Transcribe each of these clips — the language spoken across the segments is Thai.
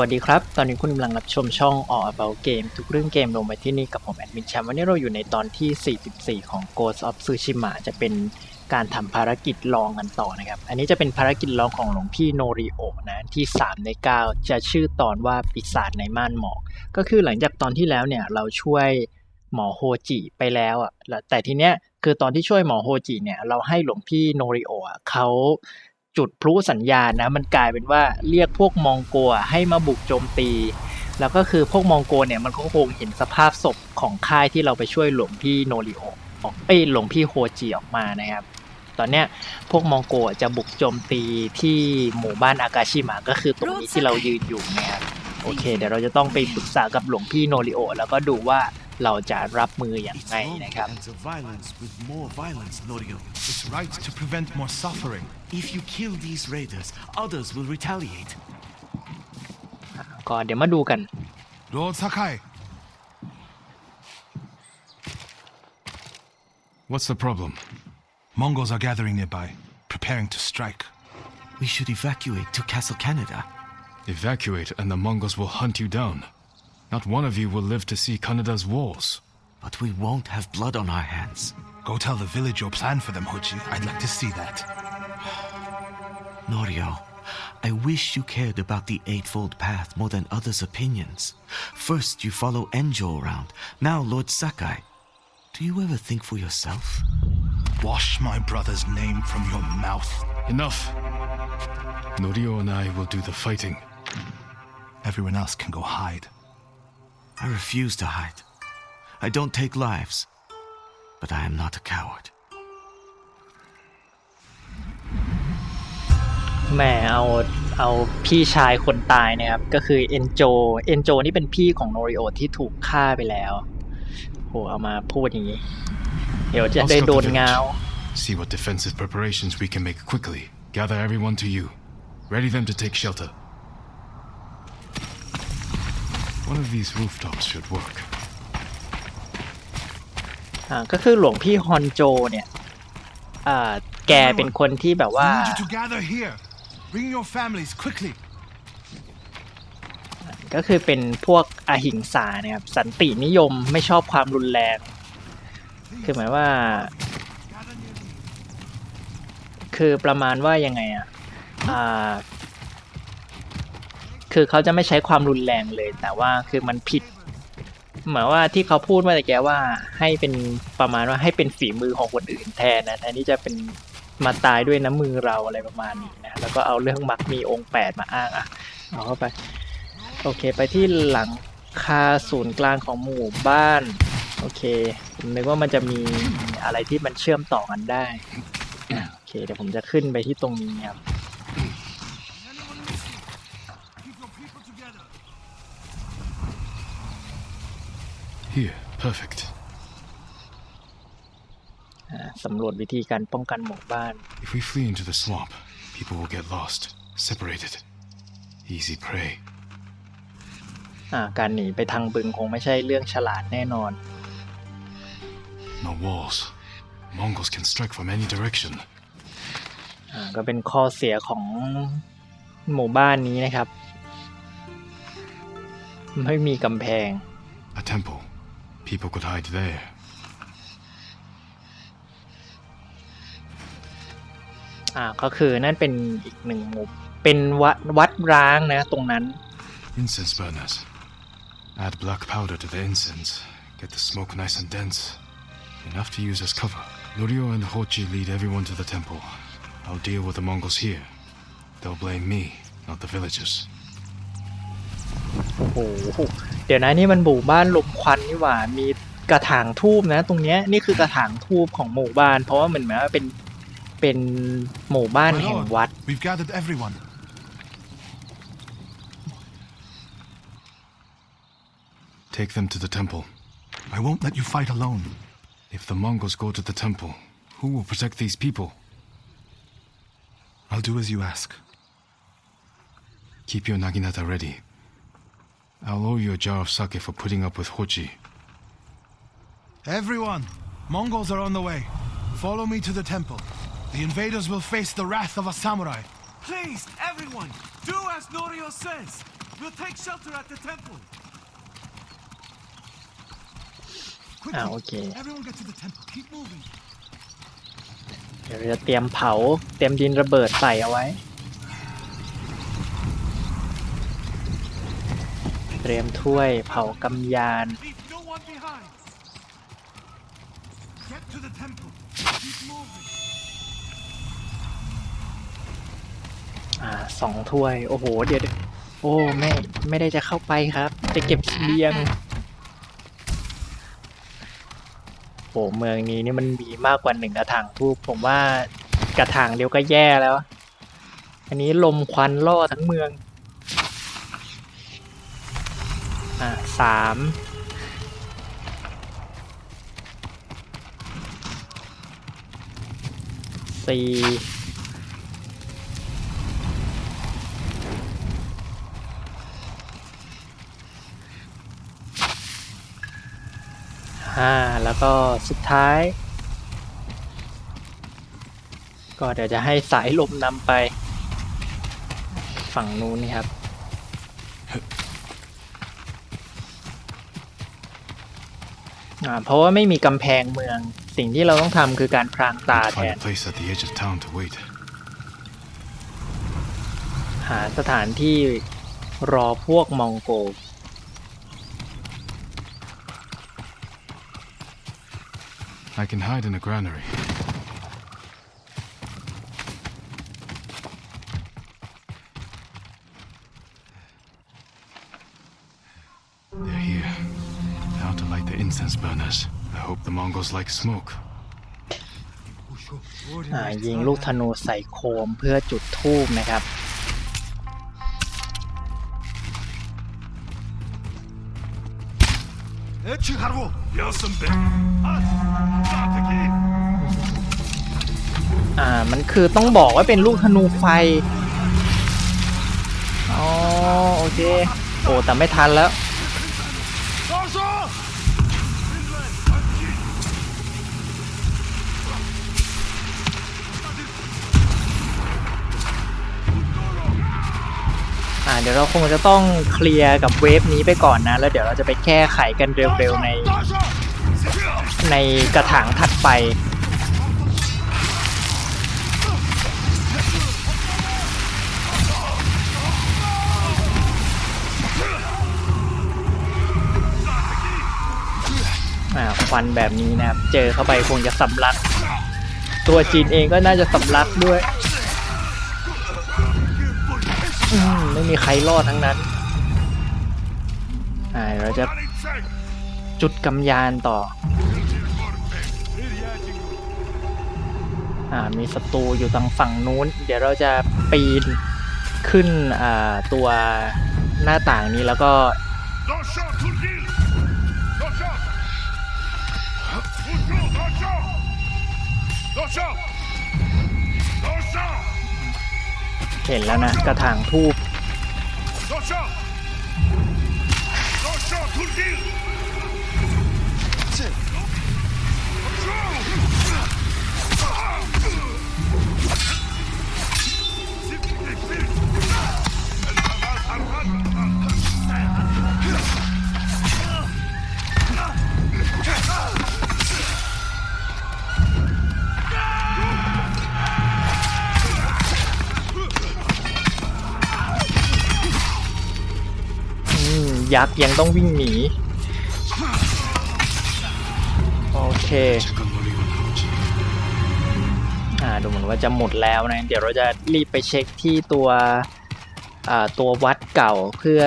วัสดีครับ ตอนนี้คุณกำลังรับชมช่อง All About Game ทุกเรื่องเกมลงไปที่นี่กับผมแอดมินแชมป์วันนี้เราอยู่ในตอนที่ 44 ของ Ghost of Tsushima จะเป็นการทำภารกิจลองกันต่อนะครับ อันนี้จะเป็นภารกิจลองของหลวงพี่โนริโอนะที่ 3 ใน 9 จะชื่อตอนว่าปีศาจในม่านหมอก ก็คือหลังจากตอนที่แล้วเนี่ยเราช่วยหมอโฮจิไปแล้วอะแต่ทีเนี้ยคือตอนที่ช่วยหมอโฮจิเนี่ยเราให้หลวงพี่โนริโอเขา จุดพลุสัญญาณนะมันกลายเป็นว่าเรียกพวกมองโกะให้มาบุกโจมตี แล้วก็คือพวกมองโกเนี่ยมันก็คงเห็นสภาพศพของค่ายที่เราไปช่วยหลวงพี่โนริโอออกเอ้ยหลวงพี่โฮจิออกมานะครับ ตอนเนี้ยพวกมองโกะจะบุกโจมตีที่หมู่บ้านอากาชิมะก็คือตรงนี้ที่เรายืนอยู่นะครับโอเค เดี๋ยวเราจะต้องไปปรึกษากับหลวงพี่โนริโอแล้วก็ดูว่า เราจะรับมืออย่างไร It's wrong นะครับ to answer violence with more violence, Norio. It's right to prevent more suffering. If you kill these raiders, others will retaliate. ก็เดี๋ยวมาดูกัน Lord Sakai, What's the problem? Mongols are gathering nearby, preparing to strike. We should evacuate to Castle Canada. Evacuate and the Mongols will hunt you down. Not one of you will live to see Kanada's walls. But we won't have blood on our hands. Go tell the village your plan for them, Hochi. I'd like to see that. Norio, I wish you cared about the Eightfold Path more than others' opinions. First, you follow Enjo around, now Lord Sakai. Do you ever think for yourself? Wash my brother's name from your mouth. Enough! Norio and I will do the fighting. Everyone else can go hide. I refuse to hide. I don't take lives. But I am not a coward. แหมเอาเอาพี่ชายคนตายนะครับ ก็คือเอนโจเอนโจนี่เป็นพี่ของโนริโอที่ถูกฆ่าไปแล้วโหเอามาพูดอย่างนี้ เดี๋ยวจะ I'll ได้ scout โด the นเงา village. See what defensive preparations we can make quickly. Gather everyone to you. Ready them to take shelter. One of these rooftops should work. อ่าก็คือหลวงพี่ฮอนโจเนี่ยอ่าแกเป็นคนที่แบบว่า I need you to gather here. Bring your families quickly. ก็คือเป็นพวกอหิงสาเนี่ยครับสันตินิยมไม่ชอบความรุนแรง คือหมายว่า คือประมาณว่ายังไงอะอ่า คือเขาจะไม่ใช้ความรุนแรงเลย แต่ว่าคือมันผิดหมายว่าที่เขาพูดมาแต่แกว่าให้เป็นประมาณว่าให้เป็นฝีมือของคนอื่นแทนนะแทนที่จะเป็นมาตายด้วยน้ำมือเราอะไรประมาณนี้นะแล้วก็เอาเรื่องมักมีองค์แปดมาอ้างอะเอาเข้าไปโอเค ไปที่หลังคาศูนย์กลางของหมู่บ้านโอเคผมนึกว่ามันจะมีอะไรที่มันเชื่อมต่อกันได้โอเคเดี๋ยวผมจะขึ้นไปที่ตรงนี้ครับ Here, perfect. อ่าสำรวจวิธีการป้องกันหมู่บ้าน If we flee into the swamp, people will get lost, separated. Easy prey. อ่าการหนีไปทางบึงคงไม่ใช่เรื่องฉลาดแน่นอน No walls. Mongols can strike from any direction. อ่าก็เป็นข้อเสียของหมู่บ้านนี้นะครับ ไม่มีกำแพง A temple. People could hide there. อ่า ก็คือนั่นเป็นอีกหนึ่งหมู่ เป็นวัดวัดร้างนะตรงนั้น Incense burners. Add black powder to the incense. Get the smoke nice and dense. Enough to use as cover. Norio and Hochi lead everyone to the temple. I'll deal with the Mongols here. They'll blame me, not the villagers. โอ้โห เดี๋ยวนะนี่มันหมู่บ้านลมควันนี่หว่า มีกระถางทูบนะ ตรงเนี้ยนี่คือกระถางทูบของหมู่บ้าน เพราะว่าเหมือนแบบว่าเป็นเป็นหมู่บ้าน My แห่ง lord, วัด we've gathered everyone. Take them to the temple. I won't let you fight alone. If the Mongols go to the temple, who will protect these people? I'll do as you ask. Keep your Naginata ready. I'll owe you a jar of sake for putting up with Hochi. Everyone, Mongols are on the way. Follow me to the temple. The invaders will face the wrath of a samurai. Please, everyone, do as Norio says. We'll take shelter at the temple. อ่า Quickly, โอเค everyone get to the temple. Keep moving. เดี๋ยวเราจะเตรียมเผา เตรียมดินระเบิดใส่เอาไว้ เตรียมถ้วยเผากำยาน อ่าสองถ้วย โอ้โหเดี๋ยวเดี๋ยวโอ้ ไม่ ไม่ได้จะเข้าไปครับ จะเก็บเสบียงโอ้เมืองนี้นี่มันมีมากกว่าหนึ่งกระถางทูบผมว่ากระถางเดียวก็แย่แล้ว อันนี้ลมควันล่อทั้งเมือง อ่าสามสี่ห้าแล้วก็สุดท้าย ก็เดี๋ยวจะให้สายลมนำไป ฝั่งนู้นนี่ครับ อ่าเพราะว่าไม่มีกำแพงเมือง สิ่งที่เราต้องทำคือการพรางตาแท Find น a place at the edge of town to wait. หาสถานที่รอพวกมองโก I can hide in a granary. Incense burners. I hope the Mongols like smoke. อ่ายิงลูกธนูใส่โคมเพื่อจุดทูบนะครับอ่า มันคือต้องบอกว่าเป็นลูกธนูไฟ อ๋อ โอเค โอ้ แต่ไม่ทันแล้ว เดี๋ยวเราคงจะต้องเคลียร์กับเวฟนี้ไปก่อนนะ แล้วเดี๋ยวเราจะไปแก้ไขกันเร็วๆใน ในกระถางถัดไปอ่าควันแบบนี้นะครับ เจอเข้าไปคงจะสำลัก ตัวจีนเองก็น่าจะสำลักด้วย ไม่มีใครรอดทั้งนั้นอ่าเราจะจุดกำยานต่อ อ่า มีศัตรูอยู่ทางฝั่งนู้น เดี๋ยวเราจะปีนขึ้นอ่าตัวหน้าต่างนี้แล้วก็ เห็นแล้วนะ กระถางทูบ ยักษ์ยังต้องวิ่งหนี โอเค อ่าดูเหมือนว่าจะหมดแล้วนะ เดี๋ยวเราจะรีบไปเช็คที่ตัวอ่าตัววัดเก่าเพื่อ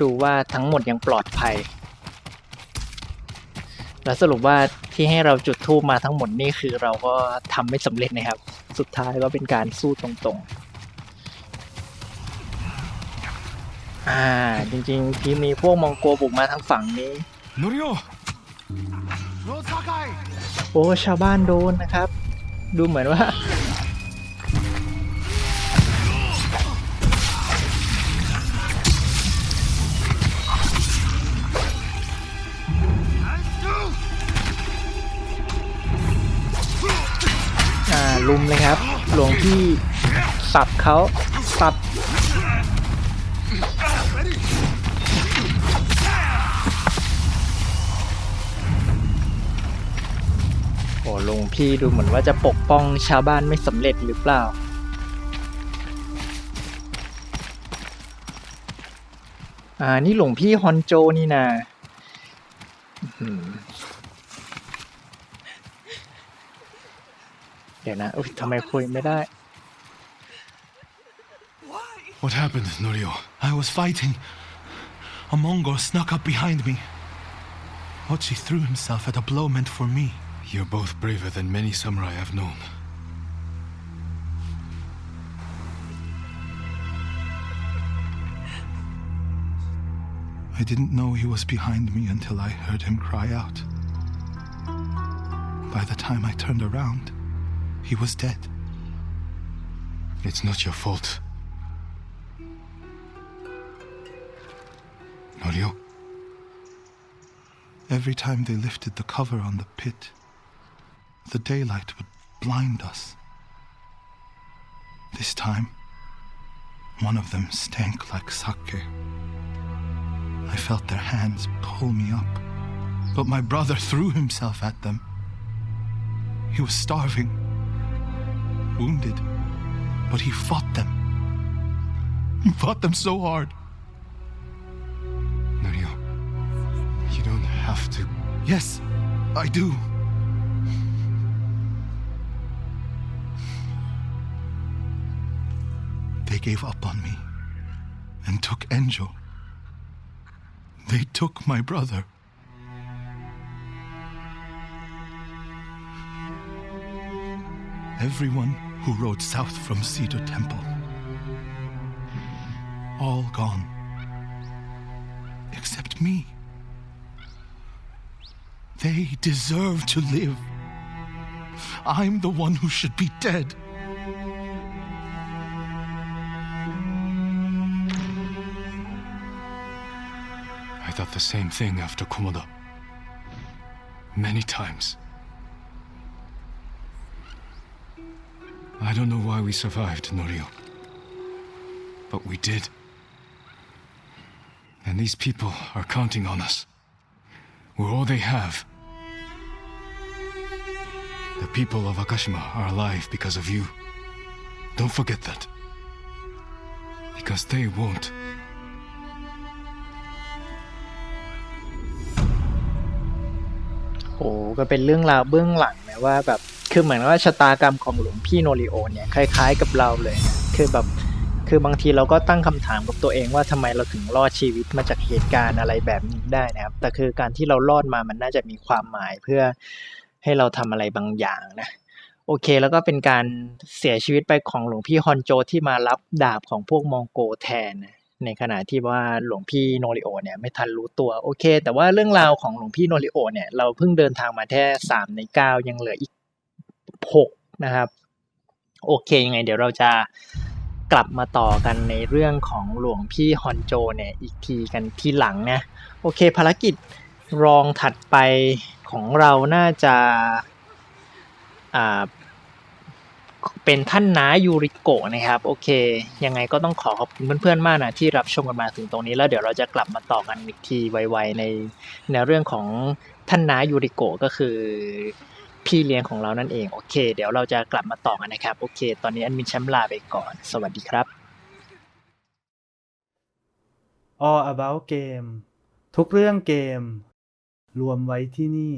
ดูว่าทั้งหมดยังปลอดภัย แล้วสรุปว่าที่ให้เราจุดทูปมาทั้งหมดนี่คือเราก็ทำไม่สำเร็จนะครับ สุดท้ายก็เป็นการสู้ตรงๆ อ่า จริงๆ ที่มีพวกมองโกบุกมาทางฝั่งนี้ Norio! Lord Sakai! โอ้ ชาวบ้านโดนนะครับ ดูเหมือนว่า อ่า ลุมเลยครับ หลวงพี่สับเขาสับ ลงพี่ดูเหมือนว่าจะปกป้องชาวบ้านไม่สำเร็จหรือเปล่า อ่า นี่หลวงพี่ฮอนโจนี่นะเดี๋ยวนะอุ๊ยทำไมคุยไม่ได้ What happened, Norio? I was fighting. A Mongol snuck up behind me. Hochi threw himself at a blow meant for me. You're both braver than many samurai I've known. I didn't know he was behind me until I heard him cry out. By the time I turned around, he was dead. It's not your fault. Norio, Every time they lifted the cover on the pit, the daylight would blind us. This time, one of them stank like sake. I felt their hands pull me up, but my brother threw himself at them. He was starving, wounded, but he fought them. He fought them so hard. Norio, you don't have to. Yes, I do. Gave up on me and took Enjo. They took my brother. Everyone who rode south from Cedar Temple. All gone. Except me. They deserve to live. I'm the one who should be dead. Thought the same thing after Komoda. Many times. I don't know why we survived, Norio. But we did. And these people are counting on us. We're all they have. The people of Akashima are alive because of you. Don't forget that. Because they won't. โอ้ก็เป็นเรื่องราวเบื้องหลังนะว่าแบบคือเหมือนว่าชะตากรรมของหลวงพี่โนริโอเนี่ยคล้าย ๆ กับเราเลยนะคือแบบคือบางทีเราก็ตั้งคำถามกับตัวเองว่าทำไมเราถึงรอดชีวิตมาจากเหตุการณ์อะไรแบบนี้ได้นะครับ แต่คือการที่เรารอดมามันน่าจะมีความหมายเพื่อให้เราทำอะไรบางอย่างนะโอเค แล้วก็เป็นการเสียชีวิตไปของหลวงพี่ฮอนโจที่มารับดาบของพวกมองโกแทนนะ ในขณะที่ว่าหลวงพี่โนริโอเนี่ยไม่ทันรู้ตัวโอเค แต่ว่าเรื่องราวของหลวงพี่โนริโอเนี่ยเราเพิ่งเดินทางมาแค่สามในเก้ายังเหลืออีกหกนะครับโอเคยังไง เดี๋ยวเราจะกลับมาต่อกันในเรื่องของหลวงพี่ฮอนโจเนี่ยอีกทีกันที่หลังนะโอเคภารกิจรองถัดไปของเราน่าจะอ่า เป็นท่านน้ายูริโกะนะครับ โอเค ยังไงก็ต้องขอขอบคุณเพื่อนๆมากนะที่รับชมกันมาถึงตรงนี้แล้วเดี๋ยวเราจะกลับมาต่อกันอีกทีไวๆในในเรื่องของท่านน้ายูริโกะก็คือพี่เลี้ยงของเรานั่นเองโอเค เดี๋ยวเราจะกลับมาต่อกันนะครับ โอเค ตอนนี้อันมินแชมป์ลาไปก่อน สวัสดีครับ All About Game ทุกเรื่องเกม รวมไว้ที่นี่